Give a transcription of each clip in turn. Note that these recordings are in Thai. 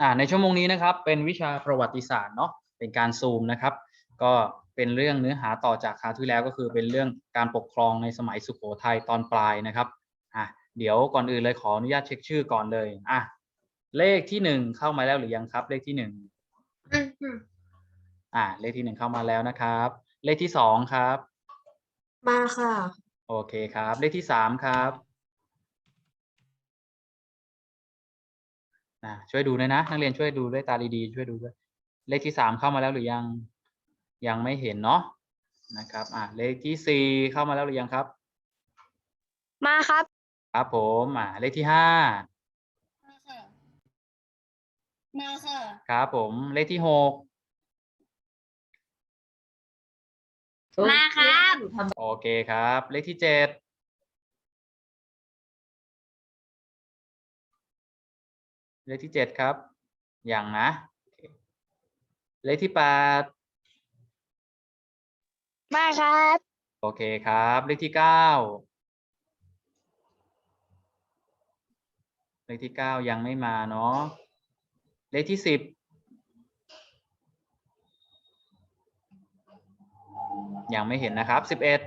อ่าในชั่วโมงนี้นะครับเป็นวิชาประวัติศาสตร์เนาะเป็นการซูมนะครับ ก็เป็นเรื่องเนื้อหาต่อจากคราวที่แล้วก็คือเป็นเรื่องการปกครองในสมัยสุโขทัยตอนปลายนะครับอะเดี๋ยวก่อนอื่นเลยขออนุญาตเช็คชื่อก่อนเลยอะเลขที่หนึ่งเข้ามาแล้วหรือยังครับ เลขที่หนึ่งอ่าเลขที่หนึ่งเข้ามาแล้วนะครับ เลขที่สองครับ มาค่ะ โอเคครับ เลขที่สามครับ อะช่วยดูด้วยนะ นักเรียนช่วยดูด้วยตาดีๆช่วยดูด้วยเลขที่สามเข้ามาแล้วหรือยังยังไม่เห็นเนาะนะครับอะเลขที่สี่เข้ามาแล้วหรือยังครับ มาครับ ครับผมอะเลขที่ห้ามาค่ะมาค่ะครับผมเลขที่หกมาครับ โอเคครับ เลขที่เจ็ด เลขที่เจ็ดครับยังนะโอเคเลขที่แปดมาครับ โอเคครับ เลขที่เก้าเลขที่เก้ายังไม่มาเนาะ เลขที่สิบยังไม่เห็นนะครับสิบเอ็ด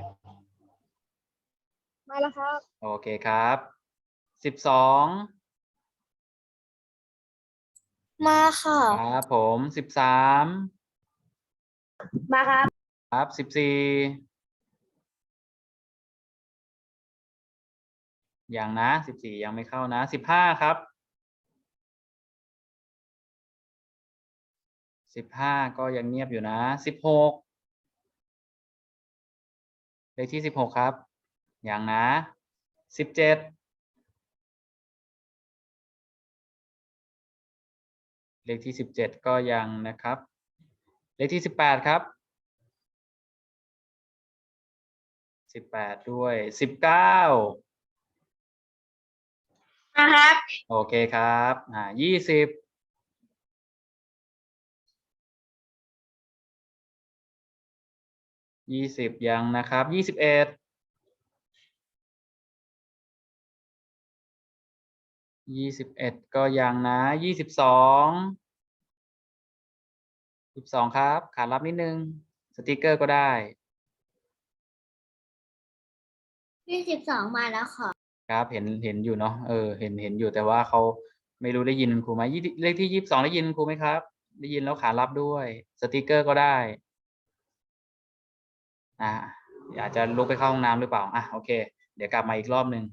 มาแล้วครับ โอเคครับสิบสอง มาค่ะ ครับผมสิบสามมาครับครับสิบสี่ยังนะสิบสี่ยังไม่เข้านะสิบห้าครับสิบห้าก็ยังเงียบอยู่นะสิบหกเลขที่สิบหกครับยังนะสิบเจ็ด เลขที่สิบเจ็ดก็ยังนะครับ เลขที่สิบแปดครับสิบแปดด้วยสิบเก้ามาครับ โอเคครับ อ่ายี่สิบยี่สิบยังนะครับยี่สิบเอ็ด ยี่สิบเอ็ดก็ยังนะยี่สิบสองสิบสองครับ ขาดรับนิดนึง สติกเกอร์ก็ได้ยี่สิบสองมาแล้วค่ะครับเห็นเห็นอยู่เนาะเออเห็นเห็นอยู่แต่ว่าเขาไม่รู้ได้ยินครูไหมยี่เลขที่ยี่สิบสองได้ยินครูไหมครับ ได้ยินแล้วขารับด้วย สติกเกอร์ก็ได้อ่าอาจจะลุกไปเข้าห้องน้ำหรือเปล่าอะโอเค เดี๋ยวกลับมาอีกรอบหนึ่ง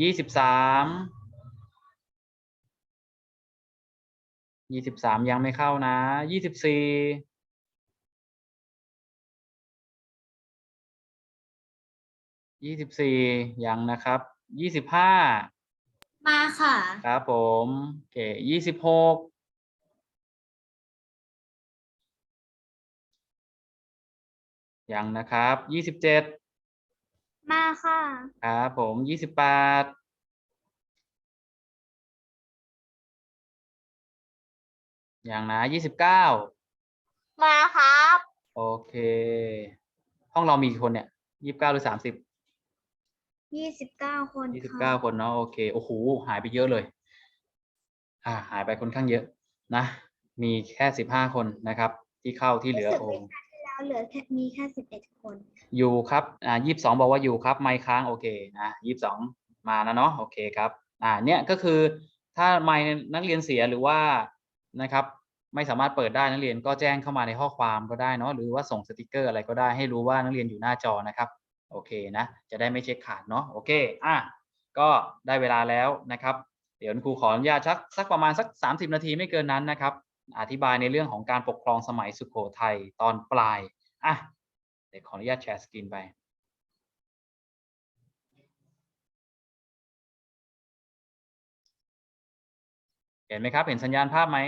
ยี่สิบสาม ยี่สิบสามยังไม่เข้านะยี่สิบสี่ยี่สิบสี่ยังนะครับยี่สิบห้ามาค่ะ ครับผมโอเคยี่สิบหกยังนะครับยี่สิบเจ็ดมาค่ะ ครับผมยี่สิบแปด ยังนะยี่สิบเก้ามาครับ โอเค ห้องเรามีกี่คนเนี่ยยี่สิบเก้าหรือสามสิบยี่สิบเก้าคนยี่สิบค่ะเก้าคนเนาะโอเคโอ้โหหายไปเยอะเลย อ่า หายไปค่อนข้างเยอะ นะ มีแค่สิบห้าคนนะครับ ที่เข้าที่เหลือโอ้แล้วเหลือแค่มีแค่สิบเอ็ดคน อยู่ครับ อ่ายี่สิบสองบอกว่าอยู่ครับ ไมค์ค้างโอเคนะยี่สิบสองมาแล้วเนาะโอเคครับ อ่า เนี่ยก็คือถ้าไมค์นักเรียนเสียหรือว่า นะครับ ไม่สามารถเปิดได้นักเรียนก็แจ้งเข้ามาในข้อความก็ได้เนาะหรือว่าส่งสติกเกอร์อะไรก็ได้ให้รู้ว่านักเรียนอยู่หน้าจอนะครับโอเคนะจะได้ไม่เช็คขาดเนาะโอเคอะก็ได้เวลาแล้วนะครับ เดี๋ยวครูขออนุญาตสักสักประมาณสัก 30 นาทีไม่เกินนั้นนะครับ อธิบายในเรื่องของการปกครองสมัยสุโขทัยตอนปลายอะเดี๋ยวขออนุญาตแชร์สกรีนไป เห็นไหมครับ เห็นสัญญาณภาพไหม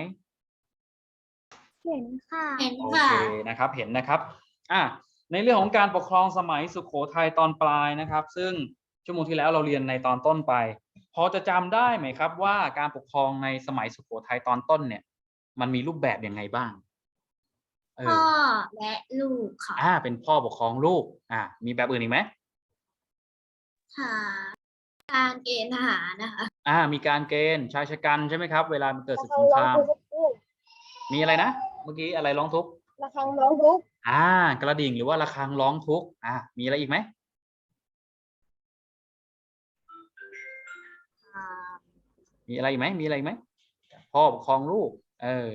เห็นค่ะเห็นโอค่ะ เคนะครับ เห็นนะครับ อะ ในเรื่องของการปกครองสมัยสุโขทัยตอนปลายนะครับ ซึ่งชั่วโมงที่แล้วเราเรียนในตอนต้นไป พอจะจำได้ไหมครับว่าการปกครองในสมัยสุโขทัยตอนต้นเนี่ย มันมีรูปแบบยังไงบ้างเอพ่ออและลูกค่ะอ่า เป็นพ่อปกครองลูก อ่า มีแบบอื่นอีกไหม ค่ะ การเกณฑ์ทหารนะคะ อ่า มีการเกณฑ์ชายชะกันใช่ไหมครับ เวลามันเกิดศึกสงคราม มีอะไรนะ เมื่อกี้อะไรร้องทุกข์ระฆังร้องทุกข์อ่า กระดิ่งหรือว่าระฆังร้องทุกข์อ่ามีอะไรอีกไหมอ่ามีอะไรอีกไหมมีอะไรอีกไหมพ่อปกครองลูก เออ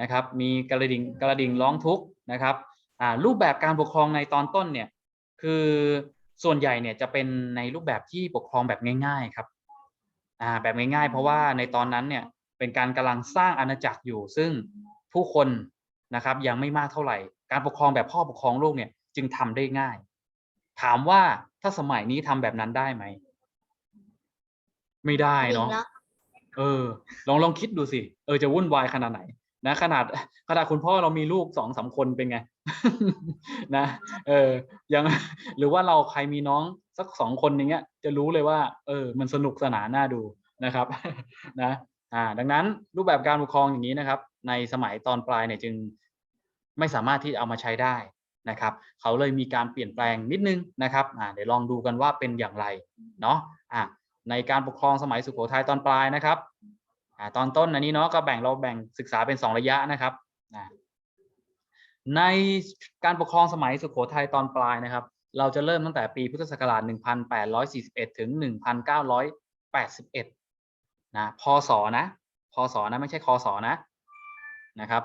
นะครับ มีกระดิ่งกระดิ่งร้องทุกข์นะครับ อ่า รูปแบบการปกครองในตอนต้นเนี่ย คือ ส่วนใหญ่เนี่ยจะเป็นในรูปแบบที่ปกครองแบบง่าย ๆครับอ่าแบบง่ายๆ เพราะว่าในตอนนั้นเนี่ยเป็นการกำลังสร้างอาณาจักรอยู่ ซึ่งผู้คนนะครับยังไม่มากเท่าไหร่ การปกครองแบบพ่อปกครองลูกเนี่ยจึงทำได้ง่าย ถามว่าถ้าสมัยนี้ทำแบบนั้นได้ไหมไม่ได้เนาะแล้วเออ ลองลองคิดดูสิ เออจะวุ่นวายขนาดไหน นะ ขนาดขนาดคุณพ่อเรามีลูกสองสามคนเป็นไง นะ เออยังหรือว่าเราใครมีน้องสักสองคนอย่างเงี้ย จะรู้เลยว่า เออ มันสนุกสนานน่าดูนะครับ นะ อ่า ดังนั้นรูปแบบการปกครองอย่างนี้นะครับ ในสมัยตอนปลายเนี่ยจึงไม่สามารถที่เอามาใช้ได้นะครับ เขาเลยมีการเปลี่ยนแปลงนิดนึงนะครับ อ่า เดี๋ยวลองดูกันว่าเป็นอย่างไร เนาะอะในการปกครองสมัยสุโขทัยตอนปลายนะครับ อ่า ตอนต้นอันนี้เนาะก็แบ่งเราแบ่งศึกษาเป็นสองระยะนะครับ อ่า ในการปกครองสมัยสุโขทัยตอนปลายนะครับ เราจะเริ่มตั้งแต่ปีพุทธศักราช 1841 ถึง 1981 นะ พศ นะ พศ นะ ไม่ใช่คศ นะ นะครับ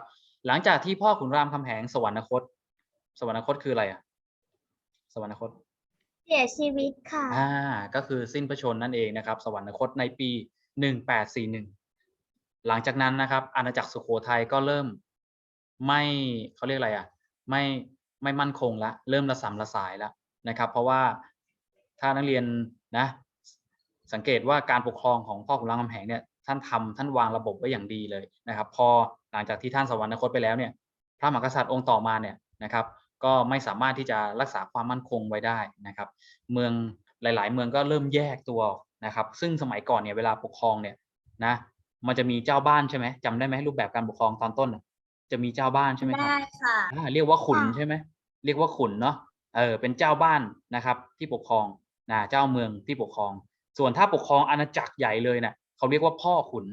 หลังจากที่พ่อขุนรามคำแหงสวรรคต สวรรคตคืออะไรอะสวรรคต เสียชีวิตค่ะ อ่า ก็คือสิ้นพระชนม์นั่นเองนะครับ สวรรคตในปี 1841 หลังจากนั้นนะครับ อาณาจักรสุโขทัยก็เริ่ม ไม่เขาเรียกอะไรอะไม่ไม่มั่นคงละเริ่มระสำระสายแล้วนะครับ เพราะว่าถ้านักเรียนนะสังเกตว่าการปกครองของพ่อขุนรามคำแหงเนี่ยท่านทำท่านวางระบบไว้อย่างดีเลยนะครับ พอหลังจากที่ท่านสวรรคตไปแล้วเนี่ยพระมหากษัตริย์องค์ต่อมาเนี่ยนะครับ ก็ไม่สามารถที่จะรักษาความมั่นคงไว้ได้นะครับ เมืองหลาย ๆ เมืองก็เริ่มแยกตัวนะครับ ซึ่งสมัยก่อนเนี่ยเวลาปกครองเนี่ยนะมันจะมีเจ้าบ้านใช่ไหมจำได้ไหมรูปแบบการปกครองตอนต้น จะมีเจ้าบ้านใช่ไหมครับได้ค่ะ อ่าเรียกว่าขุนค่ะ ใช่ไหมเรียกว่าขุนเนาะเออเป็นเจ้าบ้านนะครับ ที่ปกครองนะเจ้าเมืองที่ปกครอง ส่วนถ้าปกครองอาณาจักรใหญ่เลยเนะ่ะเขาเรียกว่าพ่อขุน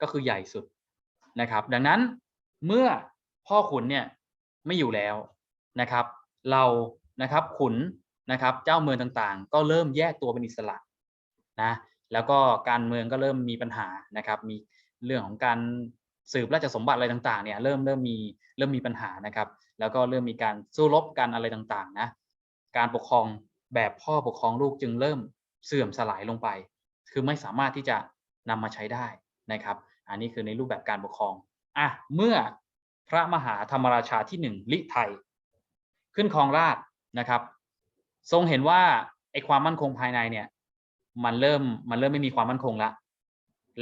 ก็คือใหญ่สุดนะครับ ดังนั้นเมื่อพ่อขุนเนี่ยไม่อยู่แล้วนะครับ เรานะครับขุนนะครับ เจ้าเมืองต่างๆ ก็เริ่มแยกตัวเป็นอิสระนะแล้วก็การเมืองก็เริ่มมีปัญหานะครับ มีเรื่องของการ สืบราชสมบัติอะไรต่างๆเนี่ยเริ่มเริ่มมีเริ่มมีปัญหานะครับ แล้วก็เริ่มมีการสู้รบกันอะไรต่างๆนะการปกครองแบบพ่อปกครองลูกจึงเริ่มเสื่อมสลายลงไป คือไม่สามารถที่จะนำมาใช้ได้นะครับ อันนี้คือในรูปแบบการปกครองอะเมื่อพระมหาธรรมราชาที่หนึ่งลิไทย ขึ้นครองราชนะครับ ทรงเห็นว่าไอ้ความมั่นคงภายในเนี่ย มันเริ่มมันเริ่มไม่มีความมั่นคงละ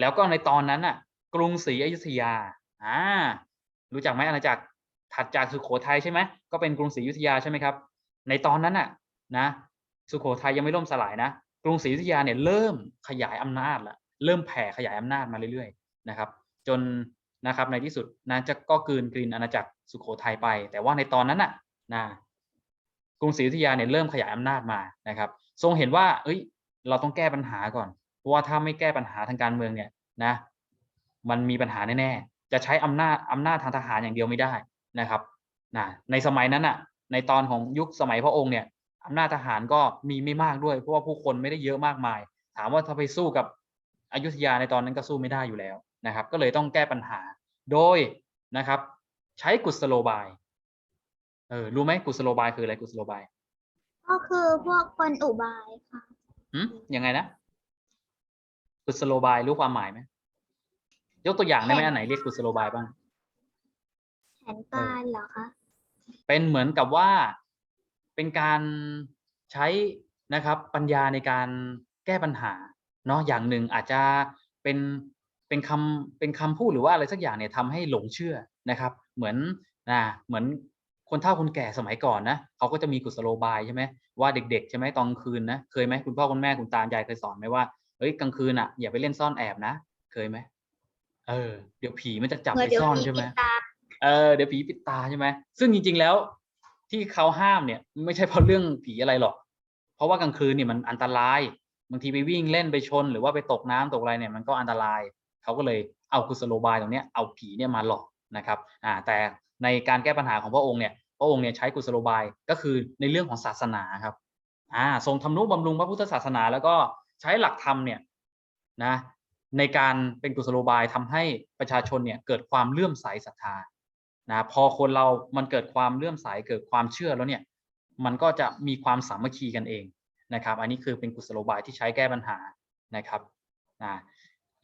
แล้วก็ในตอนนั้นน่ะ กรุงศรีอยุธยาอ่ารู้จักไหมอาณาจักรถัดจากสุโขทัยใช่ไหมก็เป็นกรุงศรีอยุธยาใช่ไหมครับ ในตอนนั้นน่ะนะสุโขทัยยังไม่ล่มสลายนะกรุงศรีอยุธยาเนี่ยเริ่มขยายอำนาจละเริ่มแผ่ขยายอำนาจมาเรื่อยๆนะครับ จนนะครับในที่สุดนะจะก็กืนกลืนอาณาจักรสุโขทัยไป แต่ว่าในตอนนั้นน่ะนะกรุงศรีอยุธยาเนี่ยเริ่มขยายอำนาจมานะครับ ทรงเห็นว่า เอ้ย เราต้องแก้ปัญหาก่อนเพราะว่าถ้าไม่แก้ปัญหาทางการเมืองเนี่ยนะ มันมีปัญหาแน่ๆจะใช้อำนาจอำนาจทางทหารอย่างเดียวไม่ได้นะครับนะในสมัยนั้นน่ะในตอนของยุคสมัยพระองค์เนี่ยอำนาจทหารก็มีไม่มากด้วย เพราะว่าผู้คนไม่ได้เยอะมากมาย ถามว่าถ้าไปสู้กับอยุธยาในตอนนั้นก็สู้ไม่ได้อยู่แล้วนะครับ ก็เลยต้องแก้ปัญหาโดยนะครับ ใช้กุศโลบายเออรู้ไหมกุศโลบายคืออะไรกุศโลบาย ก็คือพวกคนอุบายค่ะหืมยังไงนะกุศโลบายรู้ความหมายไหม ยกตัวอย่างได้ไหมอันไหนเรียกกุศโลบายบ้าง แผนการเหรอคะเป็นเหมือนกับว่าเป็นการใช้นะครับปัญญาในการแก้ปัญหาเนาะอย่างหนึ่งอาจจะเป็นเป็นคำเป็นคำพูดหรือว่าอะไรสักอย่างเนี่ยทำให้หลงเชื่อนะครับ เหมือนนะเหมือนคนเฒ่าคนแก่สมัยก่อนนะเขาก็จะมีกุศโลบายใช่ไหมว่าเด็ก ๆ ใช่ไหมตอนกลางคืนนะเคยไหมคุณพ่อคุณแม่คุณตายายเคยสอนไหมว่าเอ้ยกลางคืนอะอย่าไปเล่นซ่อนแอบนะ เคยไหม เออเดี๋ยวผีมันจะจับเมื่ไปอเดี๋ยวซ่อนมีใช่ไหมติดตามเออเดี๋ยวผีปิดตาใช่ไหมซึ่งจริง ๆแล้วที่เขาห้ามเนี่ย ไม่ใช่เพราะเรื่องผีอะไรหรอก เพราะว่ากลางคืนเนี่ยมันอันตรายบางทีไปวิ่งเล่นไปชน หรือว่าไปตกน้ำตกอะไรเนี่ยมันก็อันตรายเขาก็เลยเอากุศโลบายตรงเนี้ยเอาผีเนี่ยมาหลอกนะครับอ่าแต่ในการแก้ปัญหาของพระองค์เนี่ยพระองค์เนี่ยใช้กุศโลบายก็คือในเรื่องของศาสนาครับอ่าทรงทำนุบำรุงพระพุทธศาสนา แล้วก็ใช้หลักธรรมเนี่ยนะ ในการเป็นกุศโลบายทำให้ประชาชนเนี่ยเกิดความเลื่อมใสศรัทธานะพอคนเรามันเกิดความเลื่อมใสเกิดความเชื่อแล้วเนี่ยมันก็จะมีความสามัคคีกันเองนะครับ อันนี้คือเป็นกุศโลบายที่ใช้แก้ปัญหานะครับนะ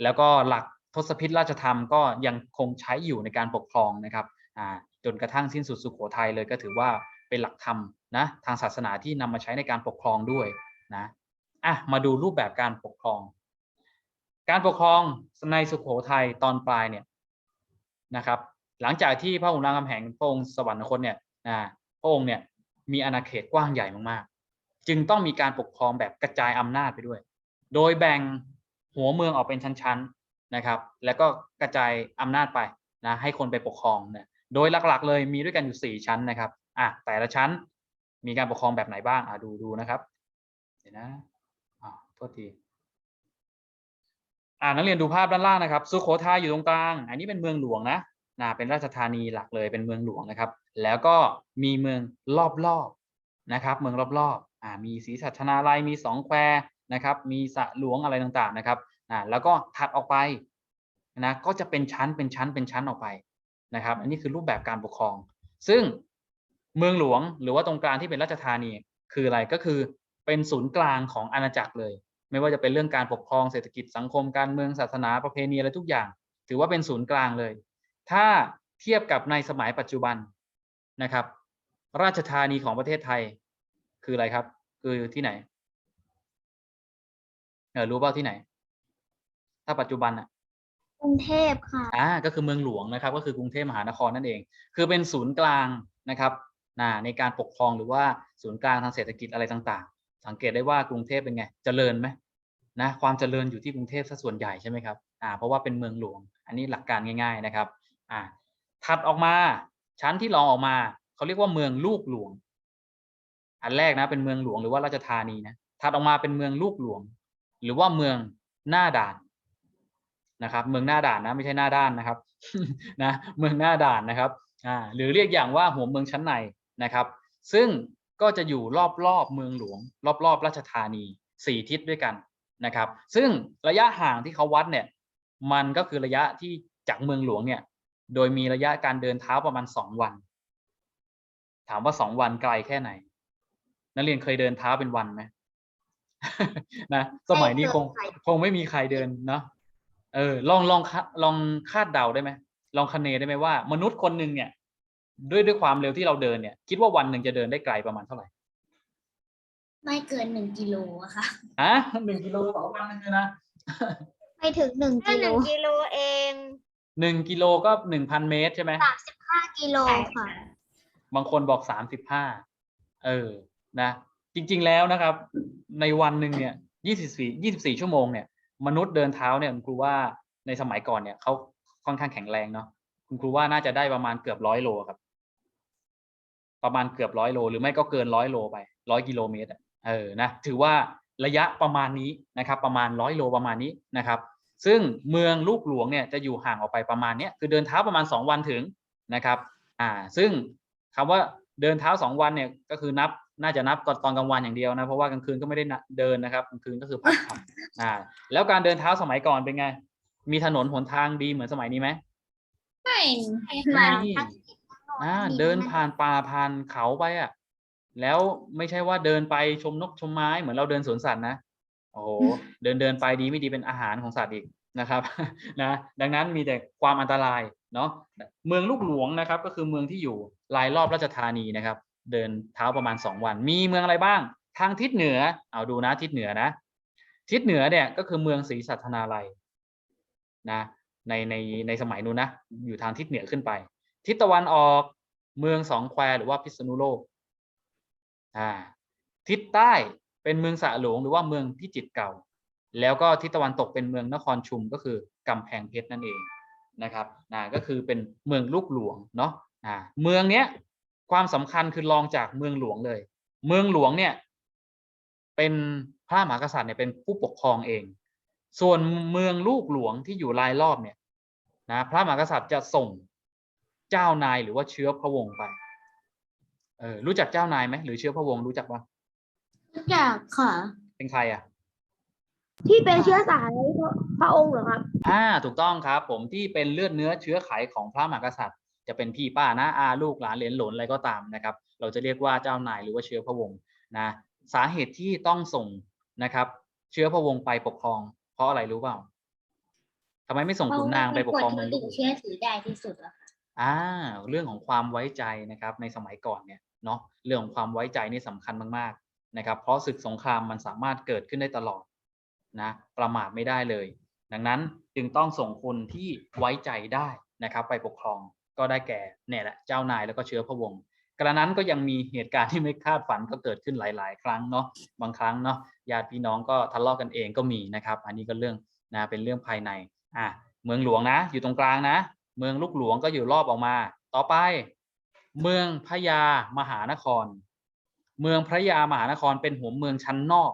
แล้วก็หลักทศพิธราชธรรมก็ยังคงใช้อยู่ในการปกครองนะครับอ่าจนกระทั่งสิ้นสุดสุโขทัยเลยก็ถือว่าเป็นหลักธรรมนะทางศาสนาที่นำมาใช้ในการปกครองด้วยนะอะมาดูรูปแบบการปกครอง การปกครองในสุโขทัยตอนปลายเนี่ยนะครับ หลังจากที่พระองค์รามคำแหงพระองค์สวรรคตเนี่ยนะพระองค์เนี่ยมีอาณาเขตกว้างใหญ่มากๆ จึงต้องมีการปกครองแบบกระจายอำนาจไปด้วย โดยแบ่งหัวเมืองออกเป็นชั้นๆนะครับ แล้วก็กระจายอำนาจไปนะให้คนไปปกครองเนี่ยโดยหลักๆ เลยมีด้วยกันอยู่สี่ชั้นนะครับอะแต่ละชั้นมีการปกครองแบบไหนบ้างอะดูดูนะครับ เดี๋ยวนะอ่าโทษที อ่านักเรียนดูภาพด้านล่างนะครับสุโขทัยอยู่ตรงกลาง อันนี้เป็นเมืองหลวงนะนะเป็นราชธานีหลักเลยเป็นเมืองหลวงนะครับ แล้วก็มีเมืองรอบๆนะครับ เมืองรอบๆอ่ามีศรีสัชนาลัยมีสองแควนะครับ มีสระหลวงอะไรต่างๆนะครับอ่าแล้วก็ถัดออกไปนะก็จะเป็นชั้นเป็นชั้นเป็นชั้นออกไปนะครับ อันนี้คือรูปแบบการปกครอง ซึ่งเมืองหลวงหรือว่าตรงกลางที่เป็นราชธานีคืออะไรก็คือเป็นศูนย์กลางของอาณาจักรเลย ไม่ว่าจะเป็นเรื่องการปกครองเศรษฐกิจสังคมการเมืองศาสนาประเพณีอะไรทุกอย่าง ถือว่าเป็นศูนย์กลางเลย ถ้าเทียบกับในสมัยปัจจุบันนะครับ ราชธานีของประเทศไทย คืออะไรครับ คือที่ไหนเออรู้เปล่าที่ไหน ถ้าปัจจุบันอะกรุงเทพค่ะอ่าก็คือเมืองหลวงนะครับ ก็คือกรุงเทพมหานครนั่นเอง คือเป็นศูนย์กลางนะครับนะในการปกครองหรือว่าศูนย์กลางทางเศรษฐกิจอะไรต่างๆ สังเกตได้ว่ากรุงเทพเป็นไงเจริญไหมนะความเจริญอยู่ที่กรุงเทพซะส่วนใหญ่ใช่ไหมครับอ่าเพราะว่าเป็นเมืองหลวง อันนี้หลักการง่าย ๆนะครับอ่าถัดออกมาชั้นที่รองออกมาเขาเรียกว่าเมืองลูกหลวง อันแรกนะเป็นเมืองหลวงหรือว่าราชธานีนะถัดออกมาเป็นเมืองลูกหลวง หรือว่าเมืองหน้าด่านนะครับ เมืองหน้าด่านนะไม่ใช่หน้าด้านนะครับนะเมืองหน้าด่านนะครับอ่าหรือเรียกอย่างว่าหัวเมืองชั้นในนะครับ ซึ่ง ก็จะอยู่รอบๆเมืองหลวง รอบๆราชธานีสี่ทิศด้วยกันนะครับ ซึ่งระยะห่างที่เขาวัดเนี่ย มันก็คือระยะที่จากเมืองหลวงเนี่ย โดยมีระยะการเดินเท้าประมาณสองวัน ถามว่าสองวันไกลแค่ไหน นักเรียนเคยเดินเท้าเป็นวันไหมนะสมัยนี้คงไม่เคยคงไม่มีใครเดินเนาะเออลองลองคาลองคาดเดาได้ไหมลองคะเนได้ไหมว่า มนุษย์คนหนึ่งเนี่ย ด้วยด้วยความเร็วที่เราเดินเนี่ย คิดว่าวันหนึ่งจะเดินได้ไกลประมาณเท่าไหร่ไม่เกินหนึ่งกิโลอะค่ะฮะหนึ่งกิโลต่อวันหนึงเลยนะไม่ถึงหนึ่งแค่กิหโลนึ่งกิโลเองหนึ่งกิโลก็หนึ่งพันเมตรใช่ไหม สามสิบห้ากิโลค่ะ บางคนบอกสามสิบห้า เออ นะ จริง ๆ แล้วนะครับ ในวันหนึ่งเนี่ยยี่สิบสี่ยี่สิบสี่ชั่วโมงเนี่ย มนุษย์เดินเท้าเนี่ยคุณครูว่าในสมัยก่อนเนี่ยเขาค่อนข้างแข็งแรงเนาะ คุณครูว่าน่าจะได้ประมาณเกือบร้อยโลครับ ประมาณเกือบร้อยโล หรือไม่ก็เกินร้อยโลไปร้อยกิโลเมตรอะเออนะถือว่าระยะประมาณนี้นะครับ ประมาณร้อยโลประมาณนี้นะครับ ซึ่งเมืองลูกหลวงเนี่ยจะอยู่ห่างออกไปประมาณเนี้ยคือเดินเท้าประมาณสองวันถึงนะครับอ่าซึ่งคำว่าเดินเท้าสองวันเนี่ยก็คือนับน่าจะนับก่อนตอนกลางวันอย่างเดียวนะเพราะว่ากลางคืนก็ไม่ได้นะเดินนะครับกลางคืนก็คือพักผ่อนอ่าแล้วการเดินเท้าสมัยก่อนเป็นไง มีถนนหนทางดีเหมือนสมัยนี้ไหมไม่มานี่ทั้ง อ่าเดินผ่านป่าผ่านเขาไปอะ แล้วไม่ใช่ว่าเดินไปชมนกชมไม้เหมือนเราเดินสวนสัตว์นะโอ้โหเดินเดินไปดีไม่ดีเป็นอาหารของสัตว์อีกนะครับนะดังนั้นมีแต่ความอันตรายเนาะเมืองลูกหลวงนะครับ ก็คือเมืองที่อยู่รายรอบราชธานีนะครับ เดินเท้าประมาณสองวัน มีเมืองอะไรบ้าง ทางทิศเหนือเอาดูนะทิศเหนือนะ ทิศเหนือเนี่ยก็คือเมืองศรีสัชนาลัยนะในในในสมัยนู้นนะอยู่ทางทิศเหนือขึ้นไป ทิศตะวันออกเมืองสองแควหรือว่าพิษณุโลกอ่าทิศใต้เป็นเมืองสะหลวงหรือว่าเมืองพิจิตรเก่า แล้วก็ทิศตะวันตกเป็นเมืองนครชุมก็คือกำแพงเพชรนั่นเองนะครับนะก็คือเป็นเมืองลูกหลวงเนาะอ่าเมืองเนี้ยความสำคัญคือรองจากเมืองหลวงเลย เมืองหลวงเนี่ยเป็นพระมหากษัตริย์เนี่ยเป็นผู้ปกครองเอง ส่วนเมืองลูกหลวงที่อยู่รายรอบเนี่ยนะพระมหากษัตริย์จะส่ง เจ้านายหรือว่าเชื้อพระวงศ์ไป เออรู้จักเจ้านายไหมหรือเชื้อพระวงศ์รู้จักปะรู้จักค่ะ เป็นใครอะ ที่เป็นเชื้อสายพระองค์เหรอครับ อ่า ถูกต้องครับ ผมที่เป็นเลือดเนื้อเชื้อไขของพระมหากษัตริย์ จะเป็นพี่ป้านะอาลูกหลานเหลนหลนอะไรก็ตามนะครับ เราจะเรียกว่าเจ้านายหรือว่าเชื้อพระวงศ์นะ สาเหตุที่ต้องส่งนะครับ เชื้อพระวงศ์ไปปกครอง เพราะอะไรรู้เปล่าทำไมไม่ส่งขุนนางไปปกครองเพเมืราะองว่าลูเป็นกคนที่เชื่อถือได้ที่สุดแล้วค่ะ อ่าเรื่องของความไว้ใจนะครับในสมัยก่อนเนี่ยเนาะเรื่องของความไว้ใจนี่สำคัญมากๆนะครับ เพราะศึกสงครามมันสามารถเกิดขึ้นได้ตลอดนะประมาทไม่ได้เลย ดังนั้นจึงต้องส่งคนที่ไว้ใจได้นะครับ ไปปกครองก็ได้แก่เนี่ยแหละเจ้านายแล้วก็เชื้อพระวงศ์กระนั้นก็ยังมีเหตุการณ์ที่ไม่คาดฝันก็เกิดขึ้นหลาย ๆ ครั้งเนาะบางครั้งเนาะญาติพี่น้องก็ทะเลาะกันเองก็มีนะครับ อันนี้ก็เรื่องนะเป็นเรื่องภายในอะเมืองหลวงนะ อยู่ตรงกลางนะ เมืองลูกหลวงก็อยู่รอบออกมา ต่อไป เมืองพระยามหานคร เมืองพระยามหานครเป็นหัวเมืองชั้นนอก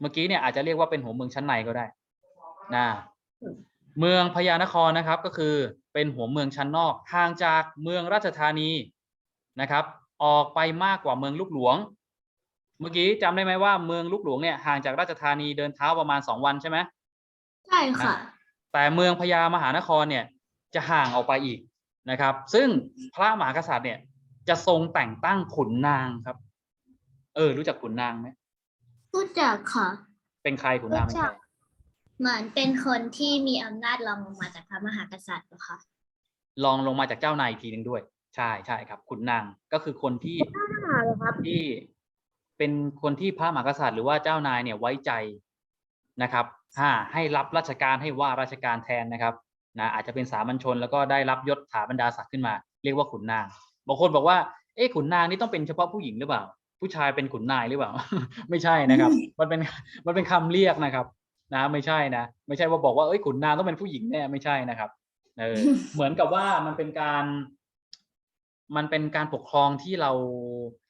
เมื่อกี้เนี่ยอาจจะเรียกว่าเป็นหัวเมืองชั้นในก็ได้นะเมืองพญานครนะครับก็คือเป็นหัวเมืองชั้นนอกห่างจากเมืองราชธานีนะครับ ออกไปมากกว่าเมืองลูกหลวง เมื่อกี้จำได้ไหมว่าเมืองลูกหลวงเนี่ยห่างจากราชธานีเดินเท้าประมาณสองวันใช่ไหมใช่ค่ะ แต่เมืองพญามหานครเนี่ย จะห่างออกไปอีกนะครับ ซึ่งพระมหากษัตริย์เนี่ย จะทรงแต่งตั้งขุนนางครับ เออ รู้จักขุนนางไหมรู้จักค่ะ เป็นใครขุนนางเป็นใครเหมือนเป็นคนที่มีอำนาจรองลงมาจากพระมหากษัตริย์เหรอคะลองลงมาจากเจ้านายอีกทีหนึ่งด้วย ใช่ใช่ครับขุนนางก็คือคนที่เหรอครับที่เป็นคนที่พระมหากษัตริย์หรือว่าเจ้านายเนี่ยไว้ใจนะครับห้าให้รับราชการให้ว่าราชการแทนนะครับ นะอาจจะเป็นสามัญชนแล้วก็ได้รับยศถาบรรดาศักดิ์ขึ้นมา เรียกว่าขุนนางบางคนบอกว่าเอ๊ะขุนนางนี่ต้องเป็นเฉพาะผู้หญิงหรือเปล่า ผู้ชายเป็นขุนนายหรือเปล่า ไม่ใช่นะครับ มันเป็นมันเป็นคำเรียกนะครับนะไม่ใช่นะ ไม่ใช่ว่าบอกว่าเอ้ยขุนนางต้องเป็นผู้หญิงแน่ไม่ใช่นะครับเออเหมือนกับว่ามันเป็นการ มันเป็นการปกครองที่เรา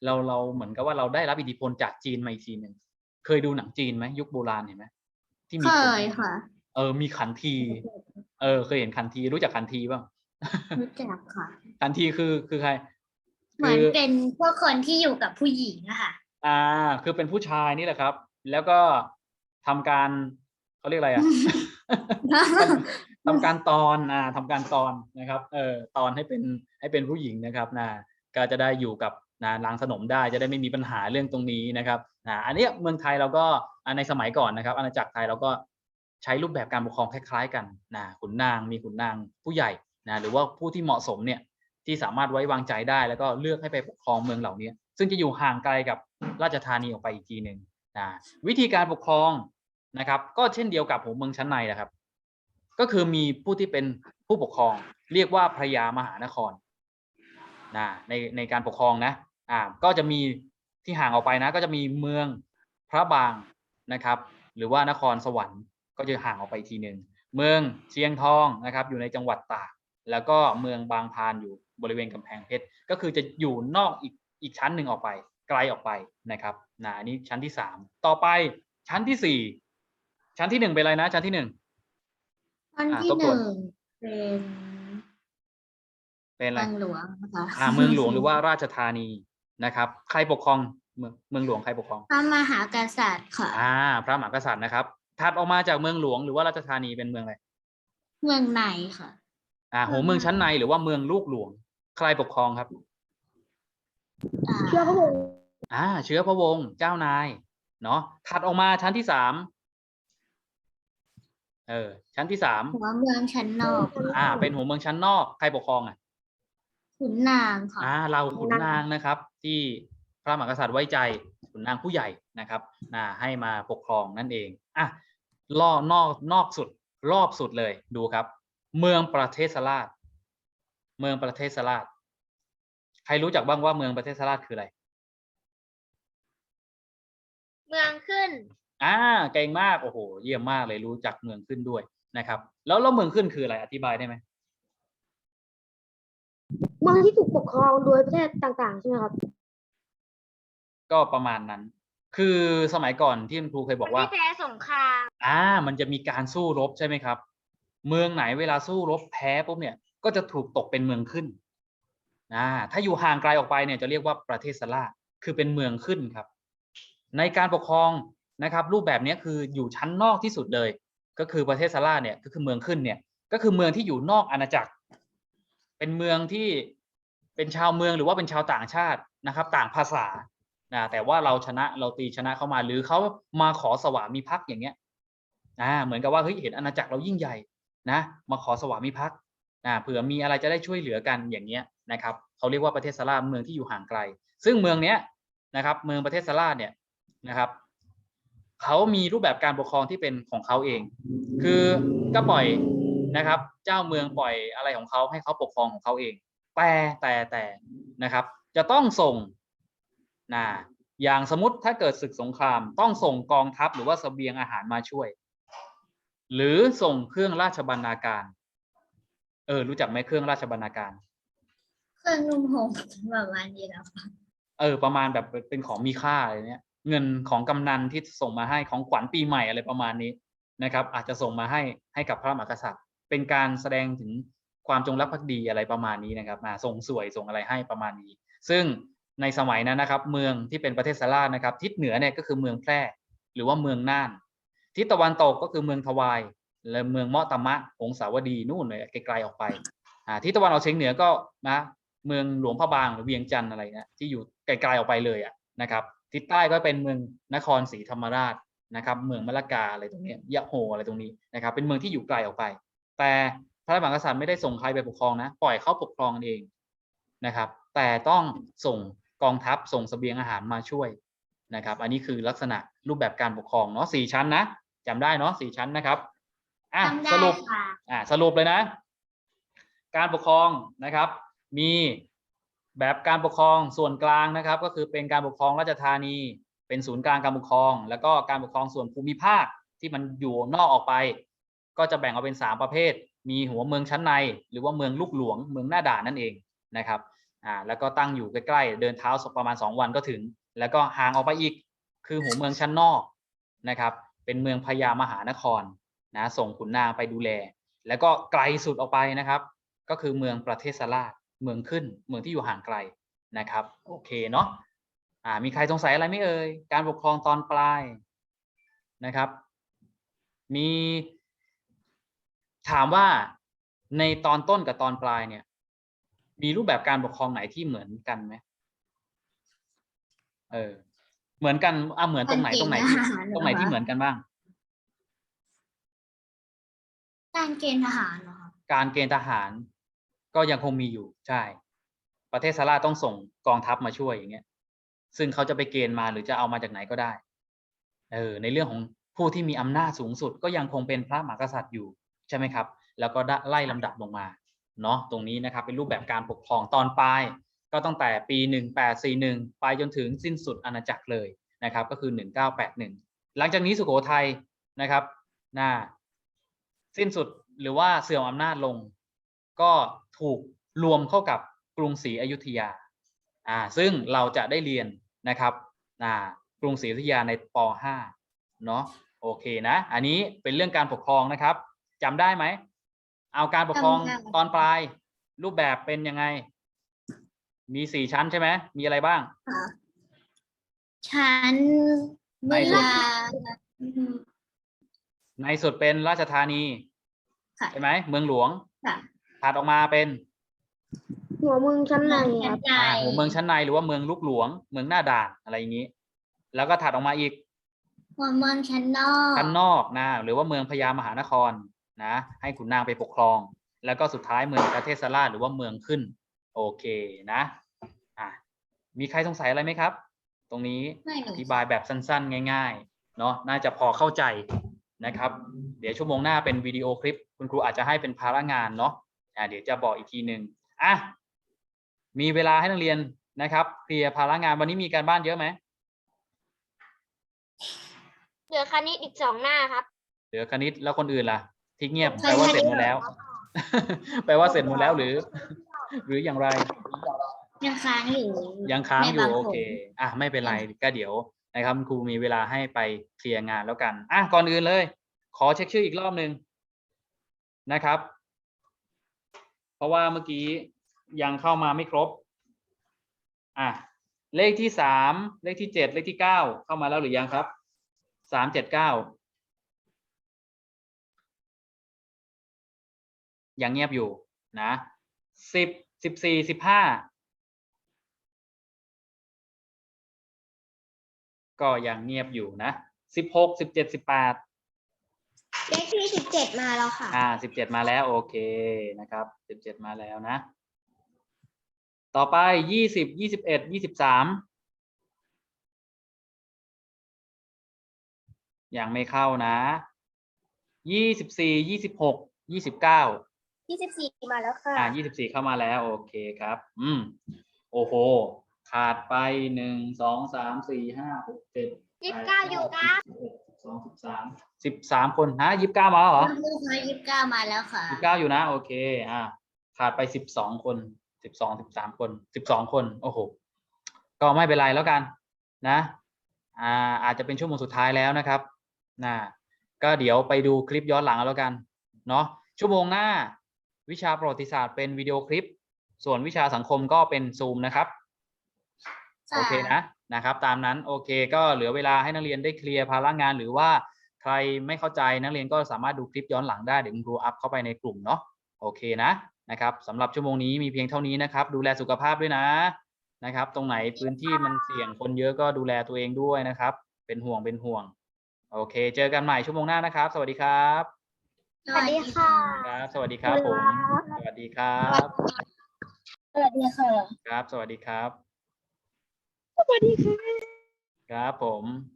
เราเราเหมือนกับว่าเราได้รับอิทธิพลจากจีนมาอีกทีหนึ่งเคยดูหนังจีนไหมยุคโบราณเห็นไหมที่มีเคขุนยค่ะ เออมีขันที เออเคยเห็นขันทีรู้จักขันทีบ้างรู้จักค่ะขันทีคือคือใครเหมือนเป็นพวกคนที่อยู่กับผู้หญิงอะค่ะ อ่า คือเป็นผู้ชายนี่แหละครับ แล้วก็ทำการเขาเรียกอะไรอะทำการตอนอ่าทำการตอนนะครับ เออตอนให้เป็นให้เป็นผู้หญิงนะครับนะก็จะได้อยู่กับนะนางสนมได้จะได้ไม่มีปัญหาเรื่องตรงนี้นะครับนะอันเนี้ยเมืองไทยเราก็อ่าในสมัยก่อนนะครับ อาณาจักรไทยเราก็ ใช้รูปแบบการปกครองคล้าย ๆ กันนะขุนนางมีขุนนางผู้ใหญ่นะหรือว่าผู้ที่เหมาะสมเนี่ยที่สามารถไว้วางใจได้แล้วก็เลือกให้ไปปกครองเมืองเหล่านี้ ซึ่งจะอยู่ห่างไกลกับราชธานีออกไปอีกทีหนึ่งนะวิธีการปกครองนะครับ ก็เช่นเดียวกับหัวเมืองชั้นในแหละครับ ก็คือมีผู้ที่เป็นผู้ปกครอง เรียกว่าพระยามหานครนะในในการปกครองนะอ่าก็จะมีที่ห่างออกไปนะ ก็จะมีเมืองพระบางนะครับ หรือว่านครสวรรค์ ก็จะห่างออกไปอีกทีหนึ่งเมืองเชียงทองนะครับ อยู่ในจังหวัดตากแล้วก็เมืองบางพานอยู่บริเวณกำแพงเพชรก็คือจะอยู่นอกอีกอีกชั้นหนึ่งออกไป ไกลออกไปนะครับนะอันนี้ชั้นที่สามต่อไปชั้นที่สี่ชั้นที่หนึ่งเป็นอะไรนะ ชั้นที่หนึ่งอันอะที่ทบหทวนนึ่งเป็นเป็นอะไรเมืองหลวงนะคะอ่าเมืองหลวงหรือว่าราชธานีนะครับ ใครปกครองเมืองเมืองหลวงใครปกครองพระมหากษัตริย์ค่ะ อ่า พระมหากษัตริย์นะครับ ถัดออกมาจากเมืองหลวงหรือว่าราชธานีเป็นเมืองอะไร เมืองในค่ะ อ่าหัวเมืองชั้นในหรือว่าเมืองลูกหลวง ใครปกครองครับอ่าเชื้อพระวงศ์อ่า เชื้อพระวงศ์เจ้านาย เนาะถัดออกมาชั้นที่สามเออ ชั้นที่สามหัวเมืองชั้นนอก อ่า เป็นหัวเมืองชั้นนอก ใครปกครองอะขุนนางค่ะ อ่า เราขุนนางนะครับ ที่ พระมหากษัตริย์ไว้ใจขุนนางผู้ใหญ่นะครับนะให้มาปกครองนั่นเองอะล่อนอกนอกสุดรอบสุดเลยดูครับ เมืองประเทศสลาดเมืองประเทศสลาดใครรู้จักบ้างว่าเมืองประเทศสลาดคืออะไร เมืองขึ้นอ่าเก่งมากโอ้โหเยี่ยมมากเลยรู้จักเมืองขึ้นด้วยนะครับ แล้วแล้วเมืองขึ้นคืออะไรอธิบายได้ไหมเมืองที่ถูกปกครองโดยประเทศต่างๆใช่ไหมครับ ก็ประมาณนั้น คือสมัยก่อนที่คุณครูเคยบอกว่าที่แพ้สงครามอ่า มันจะมีการสู้รบใช่ไหมครับ เมืองไหนเวลาสู้รบแพ้ปุ๊บเนี่ย ก็จะถูกตกเป็นเมืองขึ้นอ่าถ้าอยู่ห่างไกลออกไปเนี่ยจะเรียกว่าประเทศสลาดคือเป็นเมืองขึ้นครับ ในการปกครองนะครับ รูปแบบเนี้ยคืออยู่ชั้นนอกที่สุดเลย ก็คือประเทศสลาดเนี่ยก็คือเมืองขึ้นเนี่ย ก็คือเมืองที่อยู่นอกอาณาจักร เป็นเมืองที่เป็นชาวเมืองหรือว่าเป็นชาวต่างชาตินะครับ ต่างภาษา นะแต่ว่าเราชนะเราตีชนะเข้ามาหรือเขามาขอสวามิภักดิ์อย่างเงี้ยอ่าเหมือนกับว่าเฮ้ยเห็นอาณาจักรเรายิ่งใหญ่นะมาขอสวามิภักดิ์อ่าเผื่อมีอะไรจะได้ช่วยเหลือกันอย่างเงี้ยนะครับเขาเรียกว่าประเทศสลาเมืองที่อยู่ห่างไกล ซึ่งเมืองเนี้ยนะครับเมืองประเทศสลาเนี่ยนะครับเขามีรูปแบบการปกครองที่เป็นของเขาเอง คือก็ปล่อยนะครับ เจ้าเมืองปล่อยอะไรของเขาให้เขาปกครองของเขาเอง แต่แต่แต่นะครับ จะต้องส่ง นะอย่างสมมติถ้าเกิดศึกสงครามต้องส่งกองทัพหรือว่าเสบียงอาหารมาช่วย หรือส่งเครื่องราชบรรณาการ เออ รู้จักไหมเครื่องราชบรรณาการ เครื่องนุ่มห่มประมาณนี้แล้วค่ะเออ ประมาณแบบเป็นของมีค่าอะไรเนี้ย เงินของกำนันที่ส่งมาให้ของขวัญปีใหม่อะไรประมาณนี้นะครับ อาจจะส่งมาให้ให้กับพระมหากษัตริย์ เป็นการแสดงถึงความจงรักภักดีอะไรประมาณนี้นะครับอ่าส่งสวยส่งอะไรให้ประมาณนี้ ซึ่ง ในสมัยนั้นนะครับ เมืองที่เป็นประเทศสลาดนะครับ ทิศเหนือเนี่ยก็คือเมืองแพร่ หรือว่าเมืองน่าน ทิศตะวันตกก็คือเมืองทวายและเมืองเมาะตะมะหงสาวดีนู่นเลยไกลๆออกไปอ่าทิศตะวันออกเฉียงเหนือก็นะเมืองหลวงพระบางหรือเวียงจันทร์อะไรนะที่อยู่ไกลๆออกไปเลยอะนะครับ ทิศใต้ก็เป็นเมืองนครศรีธรรมราชนะครับ เมืองมะละกาอะไรตรงนี้ยยะโฮอะไรตรงนี้นะครับ เป็นเมืองที่อยู่ไกลออกไป แต่พระมหากษัตริย์ไม่ได้ส่งใครไปปกครองนะ ปล่อยเขาปกครองเองนะครับ แต่ต้องส่ง กองทัพส่งเสบียงอาหารมาช่วยนะครับ อันนี้คือลักษณะรูปแบบการปกครองเนาะสี่ชั้นนะจำได้เนาะสี่ชั้นนะครับอะจำได้สรุปค่ะอ่าสรุปเลยนะ การปกครองนะครับ มีแบบการปกครองส่วนกลางนะครับ ก็คือเป็นการปกครองราชธานี เป็นศูนย์กลางการปกครอง แล้วก็การปกครองส่วนภูมิภาคที่มันอยู่นอกออกไป ก็จะแบ่งออกเป็นสามประเภท มีหัวเมืองชั้นใน หรือว่าเมืองลูกหลวง เมืองหน้าด่านนั่นเองนะครับ อ่าแล้วก็ตั้งอยู่ใกล้ๆเดินเท้าประมาณ 2 วันก็ถึง แล้วก็ห่างออกไปอีกคือหัวเมืองชั้นนอกนะครับ เป็นเมืองพญามหานครนะส่งขุนนางไปดูแล แล้วก็ไกลสุดออกไปนะครับ ก็คือเมืองประเทศสลาดเมืองขึ้น เมืองที่อยู่ห่างไกลนะครับ โอเคเนาะอ่ามีใครสงสัยอะไรไหมเอ่ยการปกครองตอนปลายนะครับ มีถามว่าในตอนต้นกับตอนปลายเนี่ย มีรูปแบบการปกครองไหนที่เหมือนกันไหมเออ เหมือนกันอะเหมือนตรงไหนตรงไหนที่ตรงไหนที่เหมือนกันบ้าง การเกณฑ์ทหารเหรอคะการเกณฑ์ทหาร ก็ยังคงมีอยู่ใช่ ประเทศสลาต้องส่งกองทัพมาช่วยอย่างเงี้ย ซึ่งเขาจะไปเกณฑ์มาหรือจะเอามาจากไหนก็ได้ เออ ในเรื่องของผู้ที่มีอำนาจสูงสุด ก็ยังคงเป็นพระมหากษัตริย์อยู่ใช่ไหมครับ แล้วก็ได้ไล่ลำดับลงมา เนาะตรงนี้นะครับเป็นรูปแบบการปกครองตอนปลายก็ตั้งแต่ปี 1841 ไปจนถึงสิ้นสุดอาณาจักรเลยนะครับก็คือ 1981 หลังจากนี้สุโขทัยนะครับน่าสิ้นสุดหรือว่าเสื่อมอำนาจลง ก็ถูกรวมเข้ากับกรุงศรีอยุธยาอ่าซึ่งเราจะได้เรียนนะครับอ่ากรุงศรีอยุธยาในป .5 เนาะโอเคนะ อันนี้เป็นเรื่องการปกครองนะครับจำได้ไหม เอาการปกครองตอนปลาย รูปแบบเป็นยังไง มีสี่ชั้นใช่ไหมมีอะไรบ้าง ชั้นในเวสุดลาอืมในสุดเป็นราชธานีค่ะใช่ไหมเมืองหลวงค่ะถัดออกมาเป็น หัวเมืองชั้นในชั้คนรับในอ่าหัวเมืองชั้นในหรือว่าเมืองลูกหลวง เมืองหน้าด่านอะไรอย่างนี้ แล้วก็ถัดออกมาอีกหัวเมืองชั้นนอกชั้นนอกนะหรือว่าเมืองพญามหานคร นะให้ขุนนางไปปกครอง แล้วก็สุดท้ายเมืองประเทศสลาดหรือว่าเมืองขึ้น โอเคนะอะมีใครสงสัยอะไรไหมครับ ตรงนี้ไม่อรู้ธิบายแบบสั้นๆ ง่ายๆเนาะน่าจะพอเข้าใจนะครับ เดี๋ยวชั่วโมงหน้าเป็นวิดีโอคลิป คุณครูอาจจะให้เป็นภาระงานเนาะอ่าเดี๋ยวจะบอกอีกทีหนึ่งอะมีเวลาให้นักเรียนนะครับเคลียร์ภาระงานวันนี้มีการบ้านเยอะไหมเหลือคณิตอีกสองหน้าครับ เหลือคณิตแล้วคนอื่นล่ะ ที่เงียบแปลว่าเสร็จหมดแล้ว แปลว่าเสร็จหมดแล้วหรือ หรืออย่างไร ยังค้างอยู่ยังค้างอยู่ในบางโอเค อะไม่เป็นไรก็เดี๋ยวนะครับคุณครูมีเวลาให้ไปเคลียร์งานแล้วกัน อะก่อนอื่นเลย ขอเช็คชื่ออีกรอบหนึ่งนะครับ เพราะว่าเมื่อกี้ยังเข้ามาไม่ครบ อะเลขที่สามเลขที่เจ็ดเลขที่เก้าเข้ามาแล้วหรือยังครับสามเจ็ดเก้า ยังเงียบอยู่นะสิบสิบสี่สิบห้าก็ยังเงียบอยู่นะสิบหกสิบเจ็ดสิบแปดเลขที่สิบเจ็ดมาแล้วค่ะ อ่าสิบเจ็ดมาแล้วโอเคนะครับสิบเจ็ดมาแล้วนะ ต่อไปยี่สิบยี่สิบเอ็ดยี่สิบสามยังไม่เข้านะยี่สิบสี่ยี่สิบหกยี่สิบเก้า ยี่สิบสี่มาแล้วค่ะอ่ายี่สิบสี่เข้ามาแล้ว โอเคครับ อืม โอ้โห ขาดไปหนึ่งสองสามสี่ห้าหกเจ็ดยี่สิบเก้าอยู่ครับสิบสองสิบสามสิบสามคนฮะยี่สิบเก้ามาแล้วเหรอลูกค้ายี่สิบเก้ามาแล้วค่ะสิบเก้าอยู่นะ โอเค อ่า ขาดไปสิบสองคนสิบสองสิบสามคนสิบสองคน โอ้โห ก็ไม่เป็นไรแล้วกัน นะ อ่า อาจจะเป็นชั่วโมงสุดท้ายแล้วนะครับนะก็เดี๋ยวไปดูคลิปย้อนหลังเอาแล้วกัน เนาะชั่วโมงหน้า วิชาประวัติศาสตร์เป็นวิดีโอคลิป ส่วนวิชาสังคมก็เป็นซูมนะครับ โอเคนะนะครับ ตามนั้นโอเคก็เหลือเวลาให้นักเรียนได้เคลียร์ภาระงาน หรือว่าใครไม่เข้าใจนักเรียนก็สามารถดูคลิปย้อนหลังได้เดี๋ยวคุณครูอัพเข้าไปในกลุ่มเนาะโอเคนะนะครับสำหรับชั่วโมงนี้มีเพียงเท่านี้นะครับ ดูแลสุขภาพด้วยนะนะครับ ตรงไหนพื้นที่มันเสี่ยงคนเยอะก็ดูแลตัวเองด้วยนะครับ เป็นห่วงเป็นห่วง โอเค เจอกันใหม่ชั่วโมงหน้านะครับ สวัสดีครับ สวัสดีค่ะ ครับ สวัสดีครับผม สวัสดีครับ สวัสดีค่ะ ครับ สวัสดีครับ สวัสดีค่ะ ครับผม